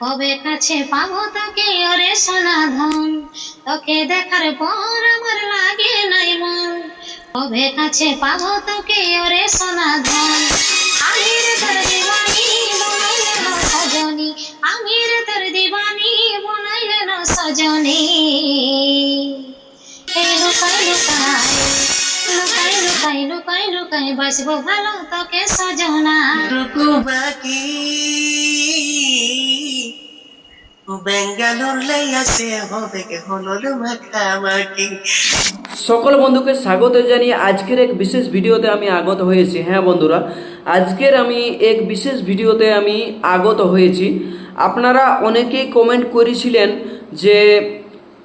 কবে কাছে পাবো তোকে ওরে সোনা ধন। তোকে দেখার পর আমার লাগে নাই মন। কবে কাছে পাবো তোকে ওরে সোনা ধন। আমির তোর দিবানি বনাইলে না সজনী। আমির তোর দিবানি বনাইলে না সজনি। লুকাই লুকাই লুকাই লুকাই লুকাই বাসবো ভালো তোকে সজনা। বাকি। সকল বন্ধুকে স্বাগত জানিয়ে আজকের এক বিশেষ ভিডিওতে আমি আগত হয়েছি। হ্যাঁ বন্ধুরা, আজকের আমি এক বিশেষ ভিডিওতে আমি আগত হয়েছি। আপনারা অনেকেই কমেন্ট করেছিলেন যে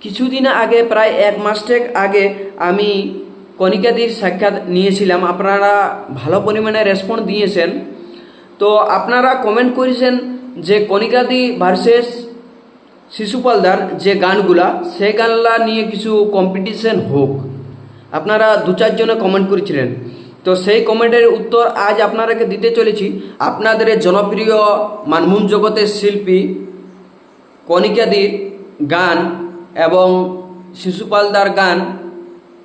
কিছুদিন আগে, প্রায় এক মাসটেক আগে আমি কণিকাদির সাক্ষাৎ নিয়েছিলাম। আপনারা ভালো পরিমাণে রেসপন্স দিয়েছেন। তো আপনারা কমেন্ট করেছেন যে কণিকাদি ভার্সেস শিশুপালদার যে গানগুলা সেই গানলা নিয়ে কিছু কম্পিটিশন হোক। আপনারা দু চারজনে কমেন্ট করেছিলেন। তো সেই কমেন্টের উত্তর আজ আপনারাকে দিতে চলেছি। আপনাদের জনপ্রিয় মানমুন জগতের শিল্পী কণিকাদির গান এবং শিশুপালদার গান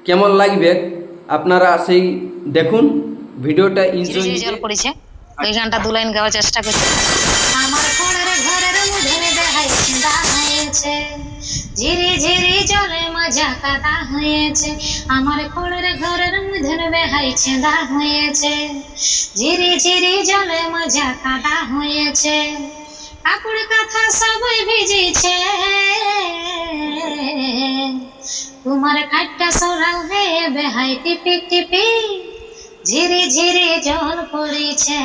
কেমন লাগবে আপনারা সেই দেখুন। ভিডিওটা এনজয় পড়েছে ওই গানটা দু লাইন গাওয়ার চেষ্টা করছি। হয়েছে। ঝিরি ঝিরি জলে মজা কাদা হয়েছে। আমার ঘরের ঘরের মধ্যে বেহাই ছেঁদা হয়েছে। ঝিরি ঝিরি জলে মজা কাদা হয়েছে। কাপড় কাঁথা সবই ভিজেছে। তোমার খাটটা সরাল হয়ে বেহাই টিপি টিপি ঝিরি ঝিরি জল পড়েছে।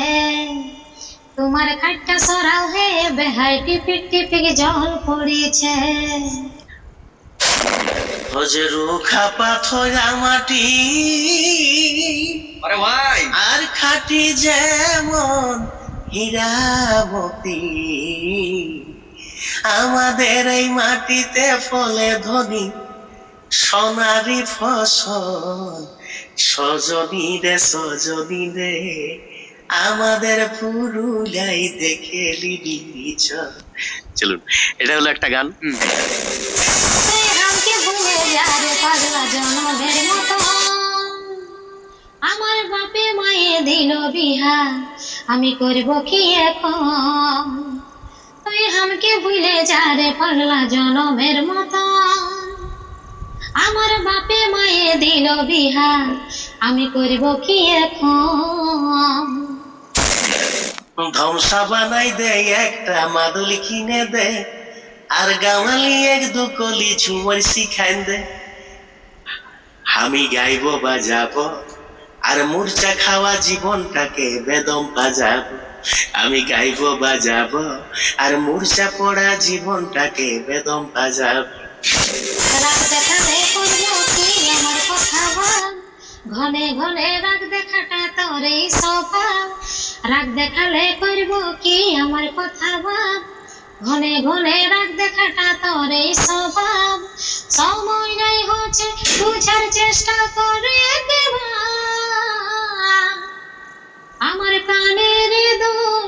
তোমার খাটটা সরাও হে বেহাই টিপিক টিপিক জল পড়েছে হজরু খাপা থয়া মাটি। আর খাটি যেমন হীরাবতী। আমাদের এই মাটিতে ফলে ধনী সোনারি ফসল। সজনী রে সজনী রে আমাদের পুরুলাই দেখে লিবি চল। চলুন এটা হলো একটা গান। আমার বাপে মায়ে দিল বিহা আমি করব কি এখন? তুই আমাকে ভুলে যা রে পাগলা জনমের মতো। আমার বাপে মায়ে দিল বিহা আমি করব কি এখন? ধ্বংসা বানাই দে, একটা মাদুলি কিনে দে। আর গাওয়ালি এক দু কলি ঝুমর শিখাই দে। আমি গাইব বাজাব আর মূর্চা খাওয়া জীবনটাকে বেদম বাজাব। আমি গাইব বাজাব আর মূর্চা পড়া জীবনটাকে বেদম বাজাব। ঘনে ঘনে রাগ দেখাটা তোর স্বভাব। রাগ দেখালে করব কি আমার কথা ভাব? ঘনে ঘনে রাগ দেখাটা তোর এই স্বভাব। সময় নাই হচ্ছে, বুঝার চেষ্টা করে দেবা আমার কানের দুল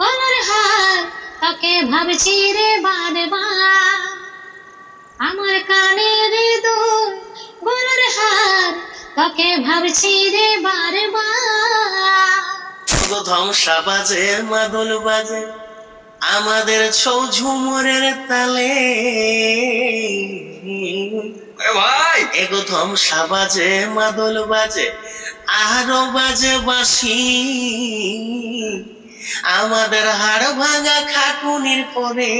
গলার হার, তোকে ভাবছি রে বারবার। আমার কানের দুল গলার হার, তোকে ভাবছি রে বারবার। ধ্বংসা বাজে মাদল বাজে আমাদের ছৌ ঝুমরের তালে। ভাই! এগো ধ্বংসা বাজে মাদল বাজে আরও বাজে বাসি আমাদের হাড় ভাঙা খাটুনির পরে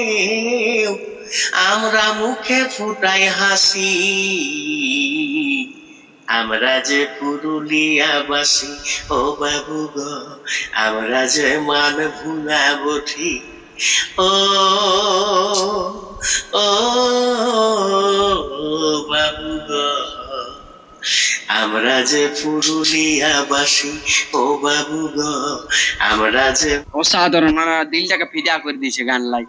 আমরা মুখে ফুটাই হাসি। আমরা যে পুরুলিয়াবাসী ও বাবু গো আমরা যে মান ভুলাবো ঠিক। ও ও বাবু গো আমরা যে পুরুলিয়াবাসী ও বাবু গো আমরা যে অসাধারণ মানে দিলটাকে ফিদা করে দিয়েছে গান লাই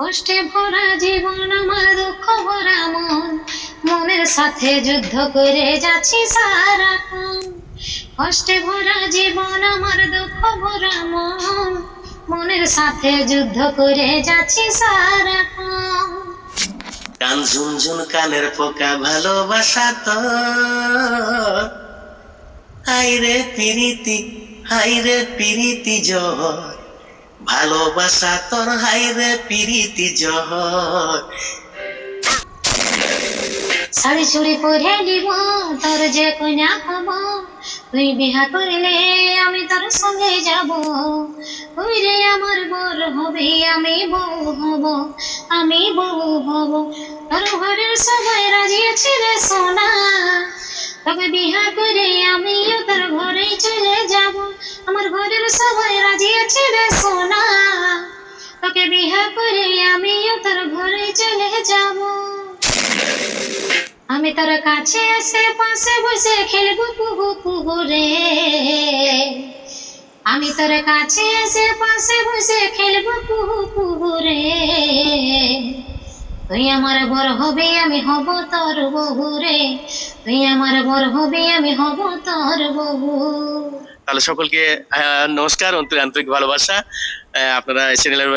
কষ্টে ভরা জীবন আমার দুঃখ ভরা মন। মনের সাথে যুদ্ধ করে যাচ্ছি সারাক্ষণ। কষ্টে ভরা জীবন, আমার দুঃখ ভরা মন। মনের সাথে যুদ্ধ করে যাচ্ছি সারাক্ষণ। কান ঝুনঝুন কানের পোকা ভালোবাসা তো। হাইরে পিরিতি হাইরে পিরিতি জহর ভালোবাসা তোর হাইরে পিরিতি জহর শাড়ি চুড়ি পরে নিব, তোর যে কন্যা হব তুই বিহা করলে আমি তোর সঙ্গে যাব। তুই রে আমার বর হবে, আমি বউ হব, আমি বউ হব। তোর ঘরের সবাই রাজি আছে রে সোনা। তবে বিহা করে আমিও তোর ঘরে চলে যাব। আমার ঘরের সবাই রাজি আছে রে সোনা। তোকে বিহা করে আমিও তোর ঘরে চলে যাব। আমি তোর কাছে এসে পাশে বসে খেলব পুহু পুহু রে। আমি তোর কাছে এসে পাশে বসে খেলব পুহু পুহু রে। তুই আমার বর হবে আমি হব তোর বহু রে। তুই আমার বর হবে আমি হব তোর বহু তাহলে সকলকে নমস্কার অন্তর আন্তরিক ভালোবাসা। আপনারা চ্যানেলের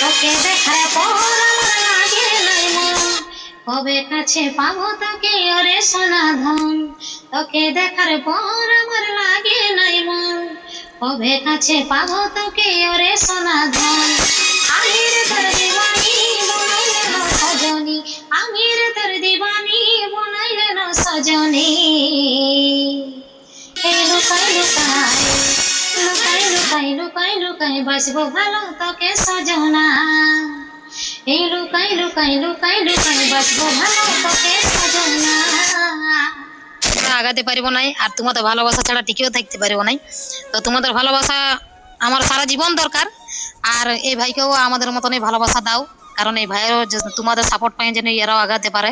তোকে দেখার পর কবে কাছে পাবো তোকে ওরে সোনা ধন। তোকে দেখার পর আমার লাগে নাই মন। কবে কাছে পাবো তোকে ওরে সোনা ধন। আমির তোর দিবানি বনাইলে না সজনী। আমির তোর দিবানি বনাইলে না সজনী। এই লুকাই লুকাই লুকাই লুকাই লুকাই লুকাই বাসবো ভালো তোকে সজনা। আগাতে পারিব নাই, আর তোমাদের ভালোবাসা ছাড়া টিকেও থাকতে পারিব নাই। তো তোমাদের ভালোবাসা আমার সারা জীবন দরকার, আর এই ভাইকেও আমাদের মতনই ভালোবাসা দাও, কারণ এই ভাইয়েরও তোমাদের সাপোর্ট পাই যেন এরাও আগাতে পারে।